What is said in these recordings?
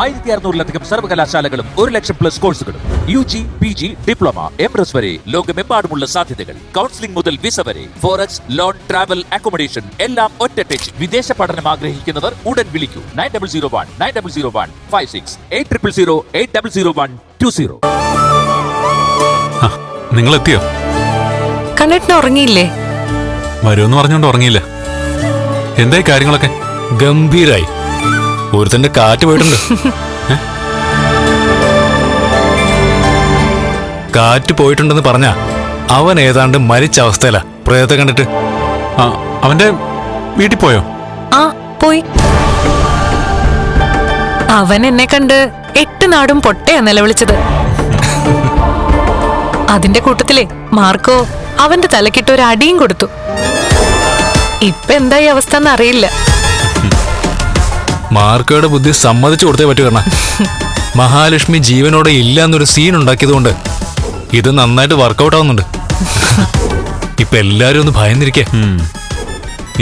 ആയിരത്തി അറുന്നൂറിലധികം സർവകലാശാലകളും ഒരു ലക്ഷം പ്ലസ് കോഴ്സുകളും U G P G diploma M S വരെ ലോകമെമ്പാടുമുള്ള സാധ്യതകൾ. കൗൺസിലിംഗ് മുതൽ വിസ വരെ ഫോറക്സ് ലോൺ ട്രാവൽ അക്കോമഡേഷൻ എല്ലാം ഒറ്റ ടച്ച് വിദേശ പഠനം ആഗ്രഹിക്കുന്നവർ ഉടൻ വിളിക്കൂ. Nine double zero one nine double zero one five six eight triple zero eight double zero one two zero നിങ്ങൾ എത്തിയോ കണ്ണേട്ടന് ഉറങ്ങിയില്ലേ? വരുമെന്ന് പറഞ്ഞോണ്ട് ഉറങ്ങിയില്ല. എന്തായി കാര്യങ്ങളൊക്കെ? ഗംഭീരായി. ഒരുത്തന്റെ കാറ്റ് പോയിട്ടുണ്ട്? കാറ്റ് പോയിട്ടുണ്ടെന്ന് പറഞ്ഞ അവൻ ഏതാണ്ട് മരിച്ച അവസ്ഥയിലാ. പ്രേതത്തെ കണ്ടിട്ട്. ആ അവന്റെ വീട്ടിൽ പോയോ? ആ പോയി. അവൻ എന്നെ കണ്ട് എട്ട് നാടും പൊട്ടയാ നിലവിളിച്ചത് അതിന്റെ കൂട്ടത്തിലെ മാർക്കോ അവന്റെ തലക്കിട്ട് ഒരു അടിയും കൊടുത്തു. ഇപ്പൊ എന്തായി അവസ്ഥ എന്നറിയില്ല. മാർക്കോയുടെ ബുദ്ധി സമ്മതിച്ചു കൊടുത്തേ പറ്റൂ കാരണം മഹാലക്ഷ്മി ജീവനോടെ ഇല്ല എന്നൊരു സീൻ ഉണ്ടാക്കിയതുകൊണ്ട് ഇത് നന്നായിട്ട് വർക്കൗട്ട് ആവുന്നുണ്ട്. ഇപ്പൊ എല്ലാരും ഒന്ന് ഭയന്നിരിക്കേ.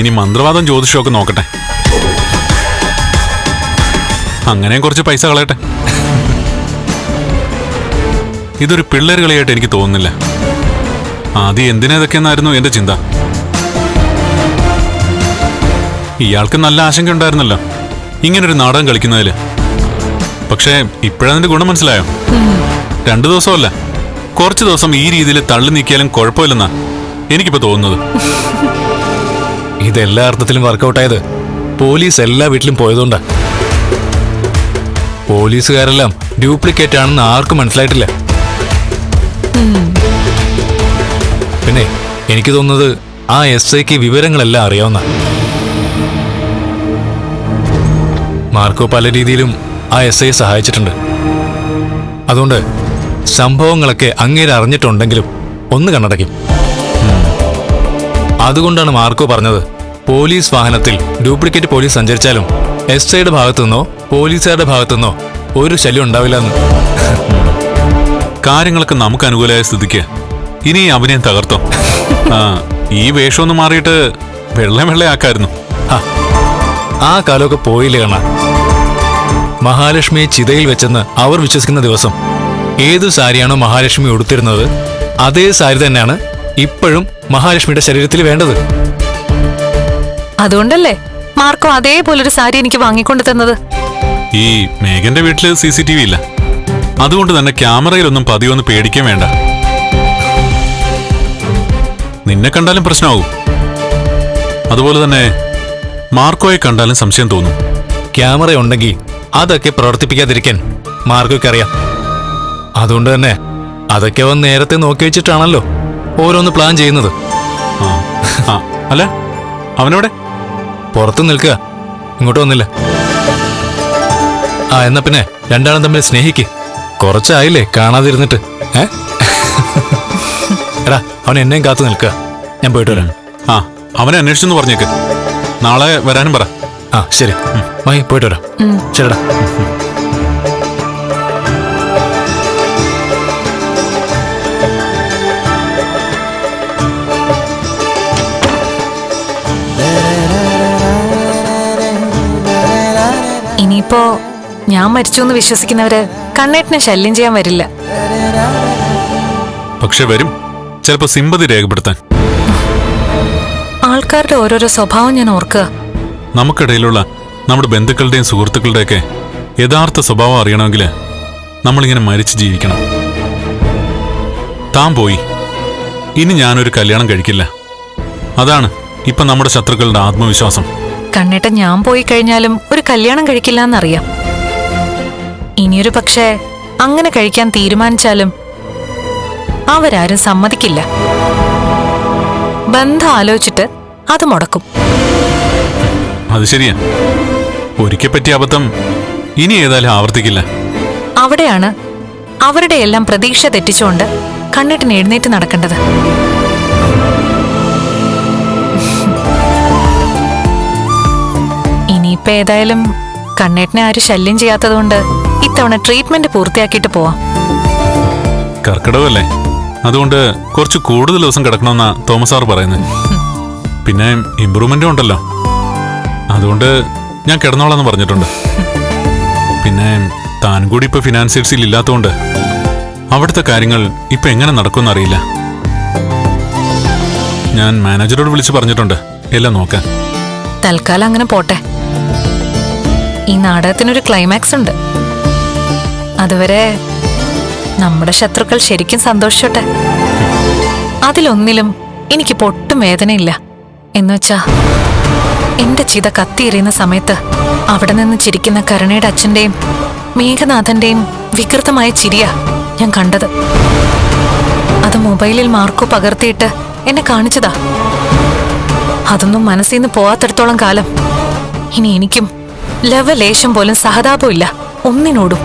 ഇനി മന്ത്രവാദം ജ്യോതിഷമൊക്കെ നോക്കട്ടെ. അങ്ങനെയും കുറച്ച് പൈസ കളയട്ടെ. ഇതൊരു പിള്ളേർ കളിയായിട്ട് എനിക്ക് തോന്നുന്നില്ല. ആദ്യം എന്തിനേതൊക്കെയെന്നായിരുന്നു എന്റെ ചിന്ത. ഇയാൾക്ക് നല്ല ആശങ്ക ഉണ്ടായിരുന്നല്ലോ. ഇങ്ങനൊരു നാടകം കളിക്കുന്നതിൽ. പക്ഷേ ഇപ്പോഴതിന്റെ ഗുണം മനസ്സിലായോ? രണ്ടു ദിവസമല്ല. കുറച്ച് ദിവസം ഈ രീതിയിൽ തള്ളി നീക്കിയാലും കുഴപ്പമില്ലെന്നാ എനിക്കിപ്പോ തോന്നുന്നത്. ഇതെല്ലാ അർത്ഥത്തിലും വർക്കൗട്ടായത് പോലീസ് എല്ലാ വീട്ടിലും പോയതുകൊണ്ടാ. പോലീസുകാരെല്ലാം ഡ്യൂപ്ലിക്കേറ്റ് ആണെന്ന് ആർക്കും മനസ്സിലായിട്ടില്ല. പിന്നെ എനിക്ക് തോന്നുന്നത് ആ എസ് ഐക്ക് വിവരങ്ങളെല്ലാം അറിയാവുന്ന. മാർക്കോ പല രീതിയിലും ആ എസ് ഐയെ സഹായിച്ചിട്ടുണ്ട്. അതുകൊണ്ട് സംഭവങ്ങളൊക്കെ അങ്ങേര് അറിഞ്ഞിട്ടുണ്ടെങ്കിലും ഒന്ന് കണ്ണടയ്ക്കും. അതുകൊണ്ടാണ് മാർക്കോ പറഞ്ഞത് പോലീസ് വാഹനത്തിൽ ഡ്യൂപ്ലിക്കേറ്റ് പോലീസ് സഞ്ചരിച്ചാലും എസ് ഐയുടെ ഭാഗത്തുനിന്നോ പോലീസുകാരുടെ ഭാഗത്തുനിന്നോ ഒരു ശല്യം ഉണ്ടാവില്ല എന്ന്. കാര്യങ്ങളൊക്കെ നമുക്ക് അനുകൂലമായ സ്ഥിതിക്ക് ഇനി അവനെ അഭിനയം തകർത്തോ. ആ ഈ വേഷമൊന്ന് മാറിയിട്ട് വെള്ളം വെള്ളയാക്കായിരുന്നു. ആ കാലമൊക്കെ പോയില്ലേ കാണാൻ മഹാലക്ഷ്മിയെ ചിതയിൽ വെച്ചെന്ന് അവർ വിശ്വസിക്കുന്ന ദിവസം. ഏതു സാരിയാണോ മഹാലക്ഷ്മി ഉടുത്തിരുന്നത് അതേ സാരി തന്നെയാണ് ഇപ്പോഴും മഹാലക്ഷ്മിയുടെ ശരീരത്തിൽ വേണ്ടത്. അതുകൊണ്ടല്ലേ മാർക്കോ അതേപോലൊരു സാരി എനിക്ക് വാങ്ങിക്കൊണ്ടു തന്നത്? ഈ മേഘന്റെ വീട്ടിൽ സി സി ടി വി ഇല്ല. അതുകൊണ്ട് തന്നെ ക്യാമറയിലൊന്നും പതിവൊന്ന് പേടിക്കാൻ വേണ്ട. നിന്നെ കണ്ടാലും പ്രശ്നമാകും. അതുപോലെ തന്നെ മാർക്കോയെ കണ്ടാലും സംശയം തോന്നും. ക്യാമറ ഉണ്ടെങ്കിൽ അതൊക്കെ പ്രവർത്തിപ്പിക്കാതിരിക്കാൻ മാർഗൊക്കെ അറിയാം. അതുകൊണ്ട് തന്നെ അതൊക്കെ അവൻ നേരത്തെ നോക്കി വെച്ചിട്ടാണല്ലോ ഓരോന്ന് പ്ലാൻ ചെയ്യുന്നത്. അല്ല അവനോടെ പുറത്തു നിൽക്കുക. ഇങ്ങോട്ട് വന്നില്ല. ആ എന്നാ പിന്നെ രണ്ടാളും തമ്മിൽ സ്നേഹിക്ക്. കുറച്ചായില്ലേ കാണാതിരുന്നിട്ട്. ഏ? എടാ അവൻ എന്നെയും കാത്തു നിൽക്കുക. ഞാൻ പോയിട്ട് വരാം. ആ അവനെ അന്വേഷിച്ചെന്ന് പറഞ്ഞേക്ക്. നാളെ വരാനും പറ. ആ ശരി. മായി പോയിട്ട് വരാം. ശരിടാ ഇനിയിപ്പോ ഞാൻ മരിച്ചു എന്ന് വിശ്വസിക്കുന്നവര് കണ്ണേട്ടിനെ ശല്യം ചെയ്യാൻ വരില്ല. പക്ഷെ വരും. ചിലപ്പോ സിമ്പതി രേഖപ്പെടുത്താൻ. ആൾക്കാരുടെ ഓരോരോ സ്വഭാവം ഞാൻ ഓർക്കുക. നമുക്കിടയിലുള്ള നമ്മുടെ ബന്ധുക്കളുടെയും സുഹൃത്തുക്കളുടെയൊക്കെ യഥാർത്ഥ സ്വഭാവം അറിയണമെങ്കിൽ നമ്മളിങ്ങനെ മരിച്ചു ജീവിക്കണം. താൻ പോയി. ഇനി ഞാനൊരു കല്യാണം കഴിക്കില്ല. അതാണ് ഇപ്പൊ നമ്മുടെ ശത്രുക്കളുടെ ആത്മവിശ്വാസം. കണ്ണേട്ട ഞാൻ പോയി കഴിഞ്ഞാലും ഒരു കല്യാണം കഴിക്കില്ല എന്നറിയാം ഇനിയൊരു പക്ഷേ അങ്ങനെ കഴിക്കാൻ തീരുമാനിച്ചാലും അവരാരും സമ്മതിക്കില്ല. ബന്ധം ആലോചിച്ചിട്ട് അത് മുടക്കും. അത് ശരിയാ. ഒരിക്കൽ പറ്റിയ അബദ്ധം ഇനി ഏതായാലും ആവർത്തിക്കില്ല. അവിടെയാണ് അവരുടെ എല്ലാം പ്രതീക്ഷ തെറ്റിച്ചുകൊണ്ട് കണ്ണിട്ടിന് എഴുന്നേറ്റ് നടക്കേണ്ടത്. ഇനിയിപ്പോ ഏതായാലും കണ്ണേട്ടനെ ആരും ശല്യം ചെയ്യാത്തതുകൊണ്ട് ഇത്തവണ ട്രീറ്റ്മെന്റ് പൂർത്തിയാക്കിയിട്ട് പോവാം. കർക്കിടകമല്ലേ? അതുകൊണ്ട് കുറച്ച് കൂടുതൽ ദിവസം കിടക്കണമെന്നാ തോമസ് സാർ പറയുന്നത് പിന്നെ ഇമ്പ്രൂവ്മെന്റും ഉണ്ടല്ലോ. അതുകൊണ്ട് ഞാൻ കിടന്നോളാന്ന് പറഞ്ഞിട്ടുണ്ട്. പിന്നെ താൻ കൂടി ഇപ്പൊ ഫിനാൻസിയേഴ്സിൽ ഇല്ലാത്തതുകൊണ്ട് അവിടുത്തെ കാര്യങ്ങൾ ഇപ്പൊ എങ്ങനെ നടക്കുമെന്ന് അറിയില്ല. ഞാൻ മാനേജറോട് വിളിച്ച് പറഞ്ഞിട്ടുണ്ട്. എല്ലാം നോക്കാൻ തൽക്കാലം അങ്ങനെ പോട്ടെ. ഈ നാടകത്തിനൊരു ക്ലൈമാക്സ് ഉണ്ട്. അതുവരെ നമ്മുടെ ശത്രുക്കൾ ശരിക്കും സന്തോഷിച്ചോട്ടെ. അതിലൊന്നിലും എനിക്ക് ഒട്ടും വേദനയില്ല. എന്നുവെച്ചാ എന്റെ ചിത കത്തിയെറിയുന്ന സമയത്ത് അവിടെ നിന്ന് ചിരിക്കുന്ന കരുണയുടെ അച്ഛന്റെയും മേഘനാഥന്റെയും വികൃതമായ ചിരിയാ ഞാൻ കണ്ടത്. അത് മൊബൈലിൽ മാർക്കോ പകർത്തിയിട്ട് എന്നെ കാണിച്ചതാ. അതൊന്നും മനസ്സിൽ നിന്ന് പോവാത്തിടത്തോളം കാലം ഇനി എനിക്കും ലവലേശം പോലും സഹതാപമില്ല. ഒന്നിനോടും.